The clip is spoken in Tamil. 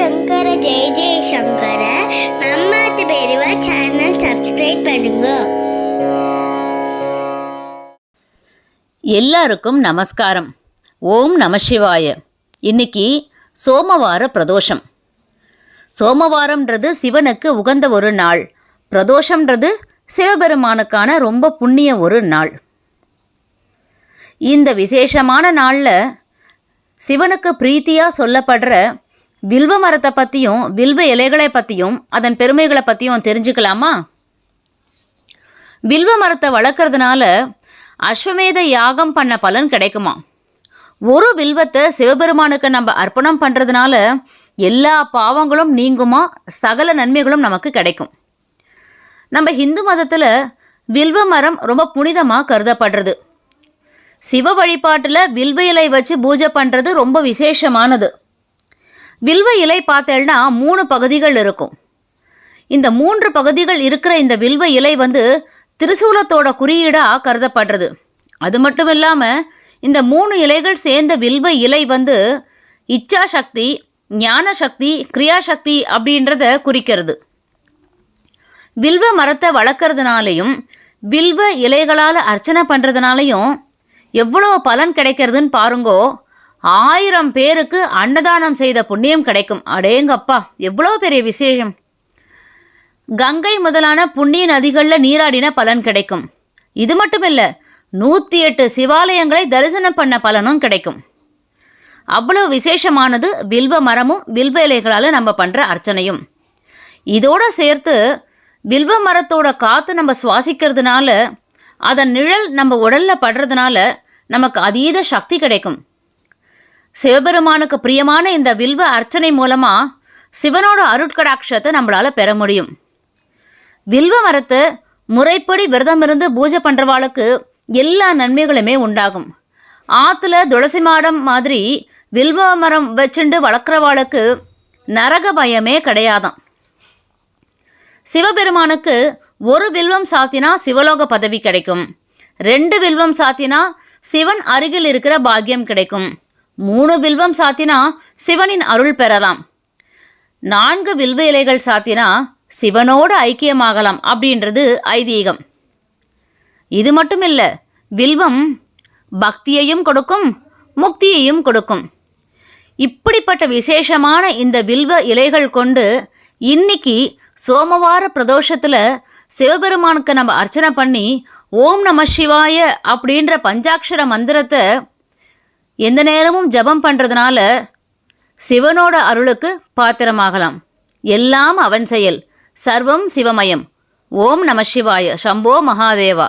சங்கர ஜெய ஜெய சங்கர நம்ம பெரியவா சேனல் சப்ஸ்கிரைப் பண்ணுங்க எல்லாருக்கும் நமஸ்காரம் ஓம் நமசிவாய இன்னைக்கு சோமவார பிரதோஷம் சோமவாரம்ன்றது சிவனுக்கு உகந்த ஒரு நாள் பிரதோஷம்ன்றது சிவபெருமானுக்கான ரொம்ப புண்ணிய ஒரு நாள் இந்த விசேஷமான நாளில் சிவனுக்கு பிரீத்தியாக சொல்லப்படுற வில்வ மரத்தை பற்றியும் வில்வ இலைகளை பற்றியும் அதன் பெருமைகளை பற்றியும் தெரிஞ்சுக்கலாமா? வில்வ மரத்தை வளர்க்குறதுனால அஸ்வமேத யாகம் பண்ண பலன் கிடைக்குமா? ஒரு வில்வத்தை சிவபெருமானுக்கு நம்ம அர்ப்பணம் பண்ணுறதுனால எல்லா பாவங்களும் நீங்குமா? சகல நன்மைகளும் நமக்கு கிடைக்கும். நம்ம ஹிந்து மதத்தில் வில்வ மரம் ரொம்ப புனிதமாக கருதப்படுறது. சிவ வழிபாட்டில் வில்வ இலை வச்சு பூஜை பண்ணுறது ரொம்ப விசேஷமானது. வில்வ இலை பார்த்தேன்னா மூணு பகுதிகள் இருக்கும். இந்த மூன்று பகுதிகள் இருக்கிற இந்த வில்வ இலை வந்து திரிசூலத்தோட குறியீடாக கருதப்படுறது. அது மட்டும் இல்லாமல் இந்த மூணு இலைகள் சேர்ந்த வில்வ இலை வந்து இச்சா சக்தி ஞான சக்தி கிரியாசக்தி அப்படின்றத குறிக்கிறது. வில்வ மரத்தை வளர்க்குறதுனாலையும் வில்வ இலைகளால் அர்ச்சனை பண்ணுறதுனாலையும் எவ்வளோ பலன் கிடைக்கிறதுன்னு பாருங்கோ ஆயிரம் பேருக்கு அன்னதானம் செய்த புண்ணியம் கிடைக்கும். அடேங்கப்பா எவ்வளோ பெரிய விசேஷம். கங்கை முதலான புண்ணிய நதிகளில் நீராடின பலன் கிடைக்கும். இது மட்டும் இல்லை நூற்றி எட்டு சிவாலயங்களை தரிசனம் பண்ண பலனும் கிடைக்கும். அவ்வளோ விசேஷமானது வில்வ மரமும் வில்வ இலைகளால் நம்ம பண்ணுற அர்ச்சனையும். இதோடு சேர்த்து வில்வ மரத்தோட காற்று நம்ம சுவாசிக்கிறதுனால அதன் நிழல் நம்ம உடலில் படுறதுனால நமக்கு அதீத சக்தி கிடைக்கும். சிவபெருமானுக்கு பிரியமான இந்த வில்வ அர்ச்சனை மூலமாக சிவனோட அருட்கடாட்சத்தை நம்மளால் பெற முடியும். வில்வ மரத்தை முறைப்படி விரதம் இருந்து பூஜை பண்ணுறவாளுக்கு எல்லா நன்மைகளுமே உண்டாகும். ஆற்றுல துளசி மாடம் மாதிரி வில்வ மரம் வச்சுண்டு வளர்க்குறவாளுக்கு நரக பயமே கிடையாதாம். சிவபெருமானுக்கு ஒரு வில்வம் சாத்தினா சிவலோக பதவி கிடைக்கும். ரெண்டு வில்வம் சாத்தினா சிவன் அருகில் இருக்கிற பாக்கியம் கிடைக்கும். மூணு வில்வம் சாத்தினா சிவனின் அருள் பெறலாம். நான்கு வில்வ இலைகள் சாத்தினா சிவனோடு ஐக்கியமாகலாம் அப்படின்றது ஐதீகம். இது மட்டும் இல்லை வில்வம் பக்தியையும் கொடுக்கும் முக்தியையும் கொடுக்கும். இப்படிப்பட்ட விசேஷமான இந்த வில்வ இலைகள் கொண்டு இன்னைக்கு சோமவார பிரதோஷத்தில் சிவபெருமானுக்கு நம்ம அர்ச்சனை பண்ணி ஓம் நம சிவாய அப்படின்ற பஞ்சாட்சர மந்திரத்தை எந்த நேரமும் ஜபம் பண்ணுறதுனால சிவனோட அருளுக்கு பாத்திரமாகலாம். எல்லாம் அவன் செயல். சர்வம் சிவமயம். ஓம் நம சிவாய. சம்போ மகாதேவா.